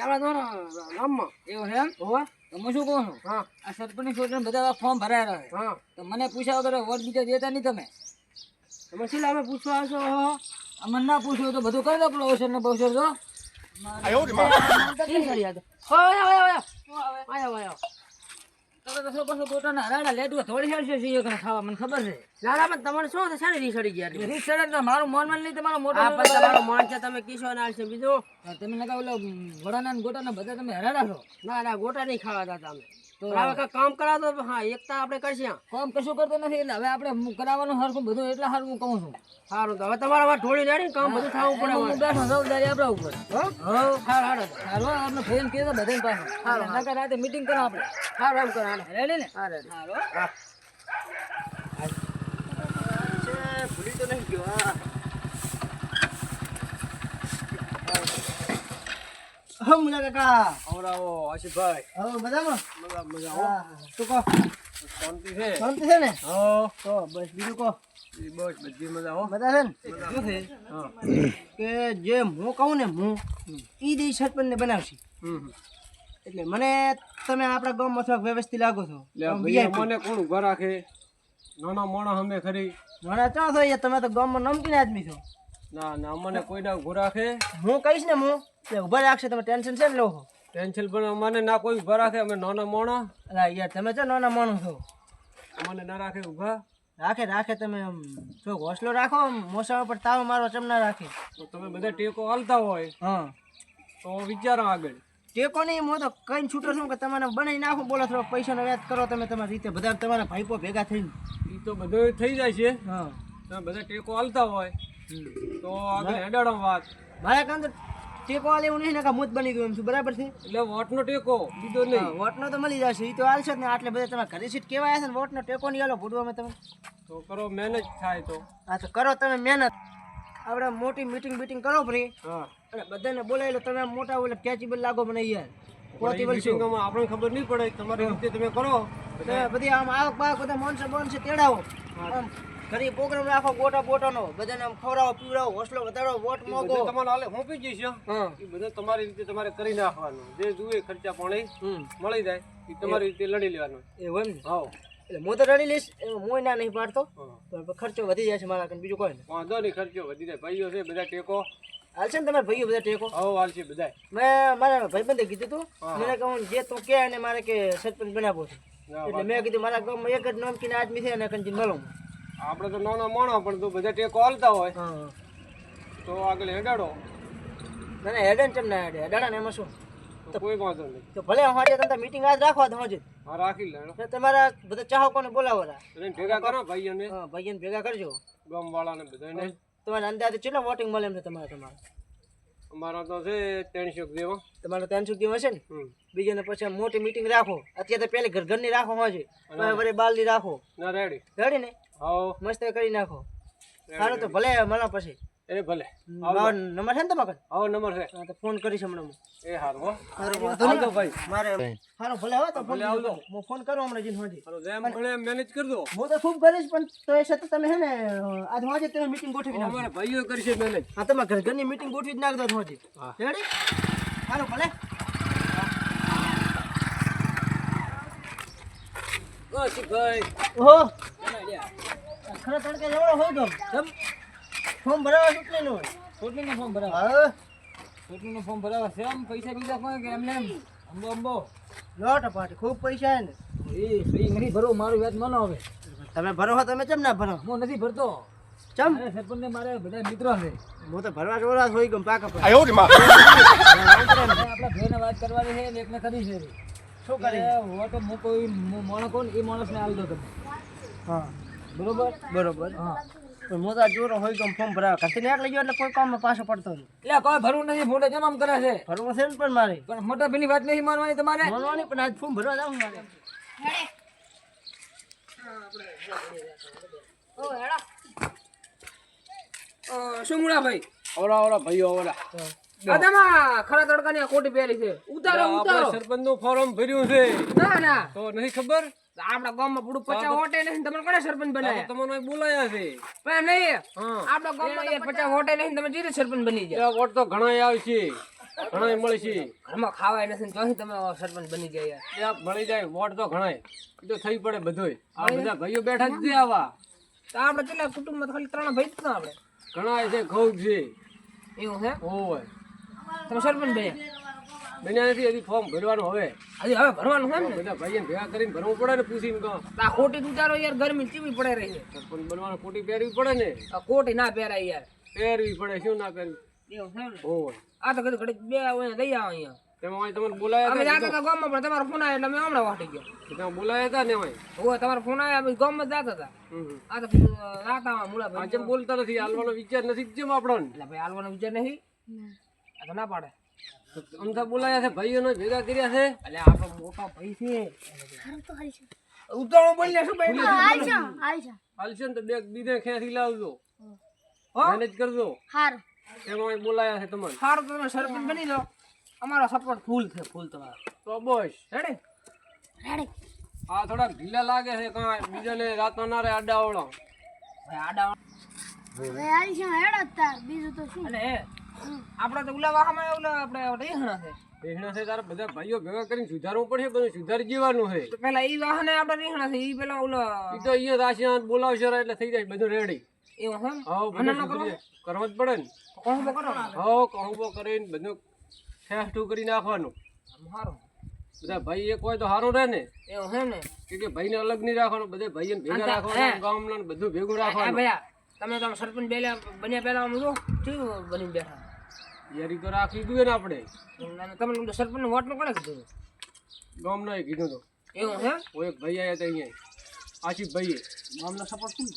હમણાં પેલા તો ગામમાં એવું છે હોવે. શું કહું છું? હા. આ સરપંચની છોકરીને બધા ફોર્મ ભરાયેલા છે. હા. તો મને પૂછ્યા વગર વોટ બીજા દેતા નહીં તમે? તમે શું લાવે પૂછવા આવશો? અમને ના પૂછ્યું તો બધું કરી દો પ્રોફેસર ને બહુ તો. શું કરી આ તો? હોય, હોય, હોય, હોય. આયો, આયો. તમે તો હરાડા થોડી હેડશે કે ખાવા મને ખબર છે. ના, ના, પણ તમારે શું થશે ને રીસડી ગયા? રીત ના મારું મન મન નહીં તમારો મોટો આ પણ તમારો મન છે, તમે કિશોર ના છે બીજું? તમે ના કહો વડાના ને ગોટાના બધા તમે હરાડા છો. ના ના ગોટા નહીં ખાવા અમે પણ હવે કામ કરાવો તો હા એકતા આપણે કરશે. કામ કશું કરતો નથી એટલે હવે આપણે કરાવવાનું હરખું બધું એટલા સારું હું કહું છું. સારું તો હવે તમારા વાત ઢોળી રેડી કામ બધું થવું પડે હું. બેઠો જવાબદારી આપણા ઉપર. હા? હા? હારું, હારું. સારું આપણે ફોન કીધો બધાને પાસે. હારું, રાતે મીટિંગ કરો આપણે. હારું, એમ કરો, રેડી ને? હા, રેડી હા. છે, ભૂલી તો નહીં ગયો હા. હા મુલા કાકા. આવરાવો આશીષભાઈ. હવે મજામાં? મજા મજા હા, શું કહો. શાંતિ છે? શાંતિ છે ને? હો. તો બસ બીજું કહો. બસ બધી મજા હો. મજા છે ને? શું છે? કે જે હું કહું ને હું ઈ દઈ સરપંચને બનાવશે. એટલે મને તમે આપણા ગામમાં થોડાક વ્યવસ્થિત લાગો છો. મને કોણ ઊભા રાખે? નાના મોણા અમે ખરી. ઘણા ચા યાર, તમે તો ગામમાં નમકીન આદમી છો. ના ના અમને કોઈ ના ઘોરાખે હું કહીશ ને હું? તે ઊભા રાખશે તમે ટેન્શન છે ને લો ટેન્શન પણ અમને ના કોઈ ઊભા રાખે અમે નાના મોણા અલા યાર તમે છો નાના મોણો છો? અમને ના રાખે ઊભા. રાખે રાખે તમે આમ થોડોક હોસલો રાખો આમ મોસા ઉપર તાવ મારો ચમ ના રાખે. તો તમે બધા ટેકો હાલતા હોય. હા. તો વિચારો આગળ. ટેકો નહીં હું તો કઈ છૂટો છું કે તમારે બનાવી નાખો બોલો થોડો પૈસાનો વ્યાજ કરો તમે તમારી રીતે બધા તમારા ભાઈપો ભેગા થઈને. તો બધું થઈ જાય છે. હા. તમે બધા ટેકો હાલતા હોય. તો આગળ હેડાડો વાત. મારા કામ તો ટેકો હાલે એવું નહીં ને કે હું બની ગયું એમ છું બરાબર છે? એટલે વોટનો ટેકો બીજો નહીં. વોટનો તો મળી જશે એ તો હાલશે ને આટલે બધા તમે ઘરે સીટ કેવા આવ્યા છે ને વોટનો ટેકો નહીં હાલો ભૂડવા અમે તમે. તો કરો મેનેજ થાય તો. હા તો કરો તમે મહેનત. આપણે મોટી મીટિંગ બીટિંગ કરો ફરી હા. અને બધાને બોલાવી લો તમે મોટા ઓલા કેચેબલ લાગો મને યાર શું મિટિંગોમાં આપણને ખબર નહીં પડે તમારી રીતે તમે કરો. બધી આમ આવક બાવક બધા મોનસે મોનસે તેડાવો. આમ ઘરે પ્રોગ્રામ રાખો ગોટા બોટાનો બધાને આમ ખવડાવો પીવડાવો હોસલો વધારો વોટ મોગો તમારે હાલે હોંપી જઈશ એ બધા તમારી રીતે તમારે કરી નાખવાનું. જે જુએ ખર્ચા પાણી મળી જાય. એ તમારી રીતે લડી લેવાનું. એવું ને? હા. એટલે હું તો રડી લઈશ હું ના નહીં પાડતો. ખર્ચો વધી જાય છે મારા બીજું કોઈ વાંધો નહીં ખર્ચો વધી જાય. ભાઈઓ છે બધા ટેકો. હાલશે ને તમારા ભાઈઓ બધા ટેકો? હો હાલશે બધા મેં મારા ભાઈબંધે કીધું તું. મને કહું જે તું કે અને મારે કે સરપંચ બનાવો છે. એટલે મેં કીધું મારા ગામમાં એક જ નામકીન આદમી છે અને કંઈ મળું આપણે તો નાના માણો પણ તો બધા ટેકો હાલતા હોય. તો આગળ હેડાડો. ના ના હેડન ચમ ના હેડે. હેડાડા ને એમાં શું? તો કોઈ વાંધો નહીં. તો ભલે હું આજે તમે મીટિંગ આજ રાખવા તો હજુ. હા રાખી લેણો તમારા બધા ચાહકોને બોલાવો રા. ભેગા કરો ભાઈઓને. હા ભાઈઓને ભેગા કરજો. ગામ વાળાને બધાને તમારે અંદાજે કેટલા વોટિંગ મળે એમ છે તમારે તમારે? અમારા તો છે ત્રણસો જેવા. તમારે ત્રણ સુધી હશે ને? બીજાને પછી મોટી મીટિંગ રાખો. અત્યારે તો પેલી ઘર ઘરની રાખો હજુ. પછી વળી બાલની રાખો. ના રેડી રેડી ને? હા મસ્ત કરી નાખો. સારું તો ભલે મળો પછી. એ ભલે. નંબર છે ને તમારો? આવો નંબર છે. તો ફોન કરીશ હમણાં હું. એ હારું હો. આવજો ભાઈ. મારે સારું ભલે હવે તો ભલે આવજો. હું ફોન કરું હમણાં જીન હોજી. હાલો જેમ ભલે મેનેજ કરી દો હું તો ખૂબ કરીશ પણ તો એ છતાં તમે હે ને આજ હોજે તમે મીટિંગ ગોઠવી નાખો અમારા ભાઈઓ કરશે મેનેજ હા તમે ઘર ઘરની મીટિંગ ગોઠવી જ નાખ દો હોજે. રેડી સારું ભલે. ભાઈ. ઓહો. ખરા તડકે જવાનો હો તો. ફોર્મ ભરાવા ચૂંટણી નું ચૂંટણીનું ફોર્મ ભરાવા. હા. ચૂંટણીનું ફોર્મ ભરાવા. છે આમ પૈસા બીજા કોઈ કે એમને એમ? અંબો અંબો. લોટ પાટી ખૂબ પૈસા હે ને એ સહી નથી ભરો મારું વ્યાજ માનો હવે તમે ભરો છો તમે કેમ ના ભરો? હું નથી ભરતો. ચમ? સરપંચ ને મારે બધા મિત્રો છે. હું તો ભરવા જોરા હોય ગમ પાકા પર આપણા ભાઈને વાત કરવાની છે ને એકને કરી છે. શું કરી? એટલે તો હું કોઈ હું માણસ કોણ? એ માણસને આલ દો તમે. હા. બરોબર? બરોબર. હા. આ જોરો હોય તો ફોર્મ ભરાવા. ઘરથી નીકળી ગયો એટલે કોઈ કામમાં પાછો પડતો નહીં. એટલે કોઈ ભરવું નથી મોટે કેમ આમ કરે છે? ભરવું છે ને પણ મારે. પણ મોટા ભાઈની વાત નથી માનવાની તમારે? માનવાની પણ આજ ફોર્મ ભરવા જાવ મારે. શું મુળા ભાઈ? ઓરા ઓરા ભાઈઓ ઓરા આદામાં ખરા તડકાની આ કોટી પહેરી છે. ઉતારો ઉતારો. સરપંચનું ફોર્મ ભર્યું છે. ના ના. તો નથી ખબર? આપડા ગામમાં પૂરું પચાસ હોટે નહીં તમને કોને સરપંચ બનાવ્યા? તમને બોલાયા છે. પણ નહીં આપડા ગામમાં પચાસ વોટે નહીં તમે જીરે સરપંચ બની જાય વોટ તો ઘણા આવશે મળે છે. ઘરમાં ખાવાય નથી તો તમે સરપંચ બની ગયા ત્યાં મળી જાય વોટ તો ઘણાય. એ તો થઈ પડે બધોય. આ બધા ભાઈઓ બેઠા જ આવા. તો આપણે કેટલા કુટુંબમાં ખાલી ત્રણ ભાઈ જ ના આપણે? ઘણા છે ઘઉં છે. એવું છે? હોય. તમે સરપંચ બન્યા? બન્યા નથી હજી ફોર્મ ભરવાનું હવે. હજી હવે ભરવાનું છે ને? બધા ભાઈને ભેગા કરીને ભરવું પડે ને પૂછીને કહો. આ ખોટી ઉતારો યાર ગરમી ચીવી પડે રહી. છે સરપંચ બનવાનું ખોટી પહેરવી પડે ને? આ કોટી ના પહેરાય યાર. પહેરવી પડે શું ના પહેરવી? એવું છે ને? આ તો ઘડીક બે હોય દઈ આવો અહીંયા. તેમાં અહીં તમને બોલાયા અમે હતા જાતા હતા ગામમાં પણ તમારો ફોન આવ્યો એટલે મેં હમણાં વાટી ગયા. તમે બોલાયા હતા ને તમારો ફોન આવ્યો અમે ગામમાં જાતા હતા. આ તો રાતા આવા મૂળા ભાઈ જેમ બોલતા નથી હાલવાનો વિચાર નથી જેમ આપણને. એટલે ભાઈ હાલવાનો વિચાર નહીં? આ તો ના પાડે. અમથા બોલાયા છે ભાઈઓને ભેગા કર્યા છે. એટલે આપણો મોટો ભાઈ છે. ઉતાવળ બોલ્યા શું ભાઈ? હાલશે ને તો બે બીજે ખેંચી લાવજો? મેનેજ કરજો. એમાં બોલાયા છે તમને. સારું તમે સરપંચ બની જાઓ અમારો સપોર્ટ ફૂલ છે ફૂલ તમારો. તો બસ. રેડી આ થોડાક ઢીલા લાગે છે કાંઈ બીજાને રાતના ના રે આડા આવડો. ભાઈ આડા બીજું તો શું? આપણે તો ઉલા વાહમાં ઓલા આપણે રીહણા છે. બેહણા છે તારા બધા ભાઈઓ ભેગા કરીને સુધારવું પડશે બધું સુધારી જવાનું છે. તો પેલા ઈ વાહને આપણે રીહણા છે ઈ પેલા ઓલા એ તો અહીંયા રાશિયા બોલાવશે એટલે થઈ જાય બધું રેડી એવું હા બધું ન જાય. કરવો જ પડે ને. કોણ કરો હા કહુંબો કરીને બધું ઠેસઠું કરી નાખવાનું. સારું બધા ભાઈ એક હોય તો સારું રહે ને. એવું હે ને? કે કે ભાઈને અલગ નહીં રાખવાનું બધા ભાઈને ભેગા રાખવાનું ગામના ને બધું ભેગું રાખવાનું. તમે તમે સરપંચ બેલા બન્યા પહેલા આમ જો બની બેઠા? યારી તો રાખી જોઈએ ને આપણે તમને સરપંચ વોટનું કોને કીધું? ગામના એ કીધું તો. એવું હે? એક ભાઈ આવ્યા હતા અહીંયા. આશિફ ભાઈએ. ગામનો સપોર્ટ ફૂલ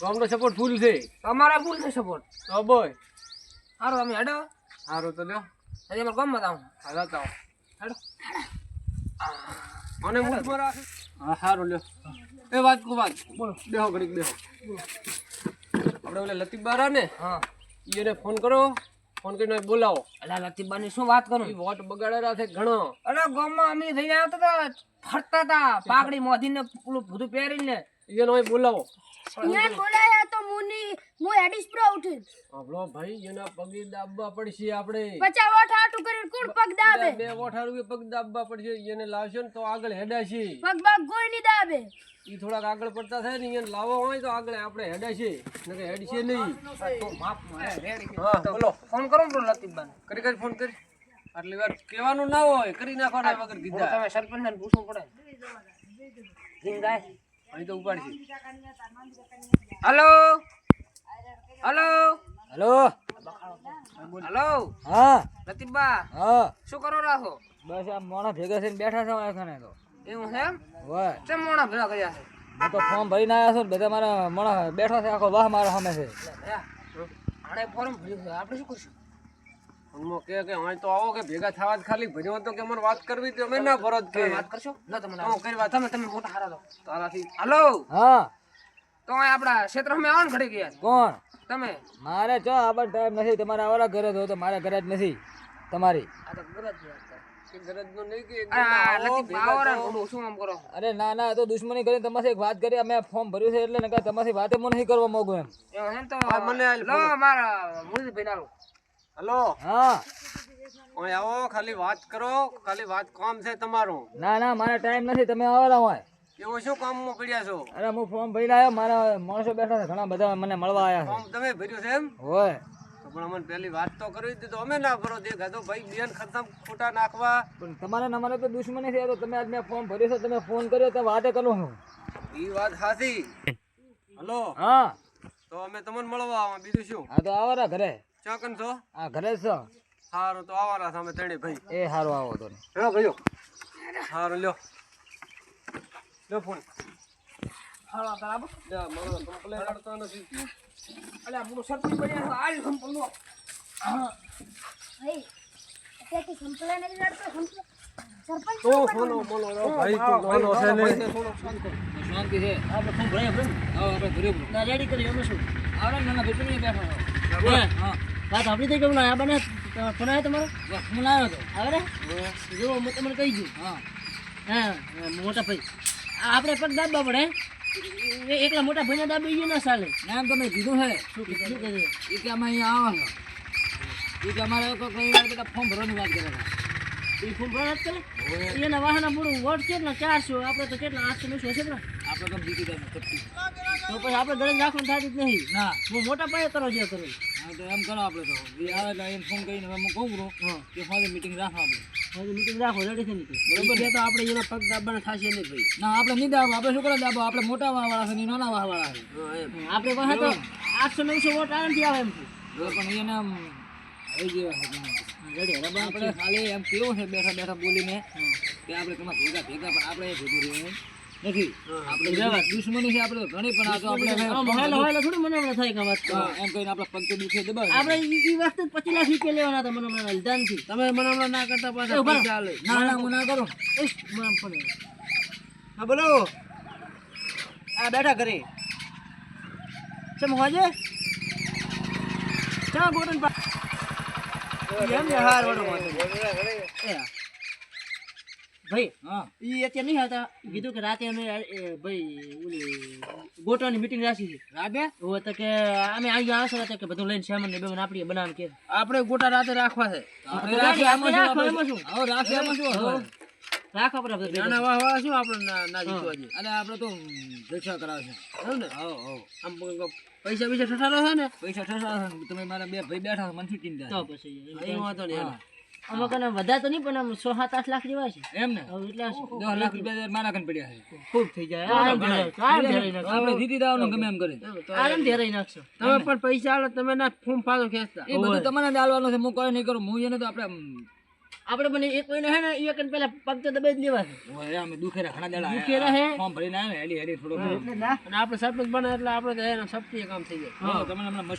ગામનો સપોર્ટ ફૂલ છે. તમારા ફૂલ છે સપોર્ટ તો બોય સારું અમે હેડો. સારું તો લ્યો. અહીંયા અમારે ગામમાં આવું. હાલા તો હેડો. મને મૂઠમાં રાખ? હા સારું લ્યો. એ વાત કો વાત. બોલો. બેહો ઘડીક બેહો. આપણે ઓલા લતીફ બારા ને હા એને ફોન કરો ફોન કરીને બોલાવો. અલા લતીબાની શું વાત કરું? વોટ બગાડેલા છે ઘણો. અરે ગામમાં અમે થઈને આવતા હતા. ફરતા હતા પાઘડી મોધીને પેલું ભૂતું પહેરીને. એને અહીં બોલાવો. યાર બોલાયા તો મુની મુ એડિસ પ્રો ઉઠી આપણો ભાઈ એના પગે દાબવા પડશે આપણે. કરીને કોણ પગ દાબે? બે પગ દાબવા પડશે એને લાવશો ને તો આગળ હેડાશે. પગ બાગ કોઈ નહીં દાબે. એ થોડાક આગળ પડતા થાય ને એને લાવો હોય તો આગળ આપણે હેડાશે નકર હેડશે નહીં. તો માફ મારે રેડી. છે. હા બોલો ફોન કરો ને કરી કરી ફોન કરી. આટલી વાર કહેવાનું ના હોય કરી નાખવાના વગર કીધા તમે સરપંચને પૂછવું પડે. રિંગ ગાય અહીં તો ઉપાડશે. હલો? હલો? હલો? હલો? હા. લતીફબા હા. શું કરો રાખો બસ આ મોણા ભેગા થઈને બેઠા છો આખાને તો. એવું છે એમ? હોય. કેમ મોણા ભેગા કર્યા છે? હું તો ફોર્મ ભરીને આવ્યા છું બધા મારા મોણા બેઠા છે આખો વાહ મારા સામે છે. આણે ફોર્મ ભર્યું છે. આપણે શું કરશું? હમણાં કે કે અહીં તો આવો કે ભેગા થવા જ ખાલી ભર્યો હતો કે મને વાત કરવી તો અમે ના ભરો કે. વાત કરશો? ના તમને હું કરી વાત તમે તમે મોટા હારા દો તારાથી. હલો. હા. તો અહીં આપણા ક્ષેત્ર અમે આવો ને ઘડી ગયા કોણ? તમે. મારે જો ટાઈમ નથી. તમારા આવરા ઘરે તો મારે ઘરે જ નથી. તમારી. આ તો કરો? અરે ના ના તો દુશ્મની કરીને તમારી એક વાત કરી. અમે ફોર્મ ભર્યું છે એટલે તમારી વાતે હું નહીં કરવા માંગુ એમ. મને હલો? હા. ઓય આવો ખાલી વાત કરો. ખાલી વાત કામ છે તમારું. ના ના મારે ટાઈમ નથી. તમે આવરા હોય. એવું શું કામમાં પડ્યા છો? અરે હું ફોર્મ ભરીને આવ્યો. મારા માણસો બેઠા છે. ઘણા બધા મને મળવા આવ્યા ફોર્મ તમે ભર્યું છે એમ? હોય. પણ અમને પહેલી વાત તો કરી દીધો અમે ના ભરો. દે તો ભાઈ બેન ખતમ ખોટા નાખવા. પણ તમારે ને અમારે તો દુશ્મની છે. તો તમે આજ મેં ફોર્મ ભર્યો છે. તમે ફોન કર્યો તો વાતે કરું છું એ વાત સાચી હલો? હા. તો અમે તમને મળવા આવા. બીજું શું? હા તો આવો ઘરે. ચોકન છો? હા ઘરે છો? સારું તો આવવાના સામે ત્રણે ભાઈ. એ સારું આવો તો હેલો ભાઈઓ? સારું લ્યો. લ્યો ફોન. હાલો બરાબર મારો કરતો નથી. અલ્યા મૂળ સરપંચ બન્યા આજ સંપલ લો. ભાઈ અત્યારથી સંપલા નહીં લડતો સંપલા તો ફોનો મોનો ભાઈ તો નાનો છે ને. શાંતિ છે. આપણે ફોન ભરાય આપણે. હા આપણે ભર્યું ના રેડી કરી અમે શું? આવડે ને નાના નહીં બેઠો હા. વાત આપણી થઈ ગયું આ બને? ફોન આવ્યો તમારો? ફોન આવ્યો તો. આવે જો હું તમને કહી દઉં હા. હા મોટા ભાઈ. આપણે પગ દાબવા પડે એકલા મોટા ભાઈને દાબી ગયું ના ચાલે નામ તમે કીધું હે. શું કીધું? એ કે અમે અહીંયા આવવાનો. એ કે અમારે કોઈ કોઈ વાર બધા ફોર્મ ભરવાની વાત કરે એ ફોર્મ ભરવા જ કરે? એના વાહના પૂરું વોટ કેટલા? ચારસો? આપણે તો કેટલા? આઠસો નવસો હશે ને? તો જીતી જાય તો પછી આપણે જ રાખવાનું થતું જ નહીં. ના. હું મોટા પાયે કરો જે કરું હા તો એમ કરો આપણે તો. એ આવે એટલે એમ ફોન કરીને હું કહું છું કે ફોન મીટિંગ રાખો આપણે. હવે મીટિંગ રાખો રેડી છે ને? બરોબર તો આપણે એના પગ દાબવાના થશે નહીં ભાઈ. ના આપણે નહીં દાબો આપણે શું કરે દાબો આપણે મોટા વાળા છે ને નાના વાળા છે. આપણે પાસે તો આઠસો નવસો વોટ આરામથી આવે એમ પણ એને આવી જેવા આપણે ખાલી એમ કેવું છે બેઠા બેઠા બોલીને કે આપણે તમારા ભેગા ભેગા પણ આપણે ભેગું રહેવું નથી. આપણે દુશ્મની છે આપણે ઘણી પણ આ તો આપણે થોડું મને હમણાં થાય કે વાત એમ કહીને આપણે પંચ દુખે દબાવે. આપણે ઈ વખતે પચીસ લાખ રૂપિયા લેવાના હતા મને હમણાં લીધા નથી તમે મને હમણાં ના કરતા પાછા પૈસા આલે. ના ના હું ના કરું. ઇસ, મને હા બોલો. આ બેઠા ઘરે. ચમ હોજે ચા ગોટન પા એમ હાર વડો એ હા. ભાઈ અત્યારે નહીં હતા કીધું કે રાતે અમે ભાઈ ઓલી ગોટાની મીટિંગ રાખી છે. રાતે ઓ તો કે અમે અહીંયા આવશે હતા કે બધું લઈને સામાન ને બેમાન આપણી બનાવીને કે. આપણે ગોટા રાતે રાખવા છે. આપણે રાખી એમાં શું એમાં શું? હવે રાખી એમાં શું રાખો આપણે બધા ભેગા. નાના વાહ વાળા શું આપણે ના ના અને આપણે તો પરીક્ષા કરાવશે. એવું ને? હો હો. આમ પૈસા પૈસા ઠઠારો છે ને? પૈસા ઠસા તમે મારા બે ભાઈ બેઠા મનથી મને ચિંતા તો પછી એ વાંધો નહીં આમાં કને વધારે તો નહીં પણ આમ સો સાત આઠ લાખ જેવા છે. એમ ને? એટલે દસ લાખ રૂપિયા મારા કન પડ્યા છે. ખૂબ થઈ જાય. આપણે જીતી દાવાનું ગમે એમ કરે આરામ ધેરાઈ નાખશો. તમે પણ પૈસા આલો તમે ના ફૂમ ફાળો ખેંચતા. એ બધું તમારે ચાલવાનું છે. હું કોઈ નહીં કરું. હું એને તો આપણે આપણે મને એક મહિનો હે ને એક પેલા પગ તો દબાઈ જ લેવા છે. ઓય અમે દુખેરા ઘણા દાડા દુખે હે? ફોર્મ ભરીને આવે હેડી હેડી થોડો અને આપણે સરપંચ બને એટલે આપણે તો એના સપટી કામ થઈ જાય. તમને હમણાં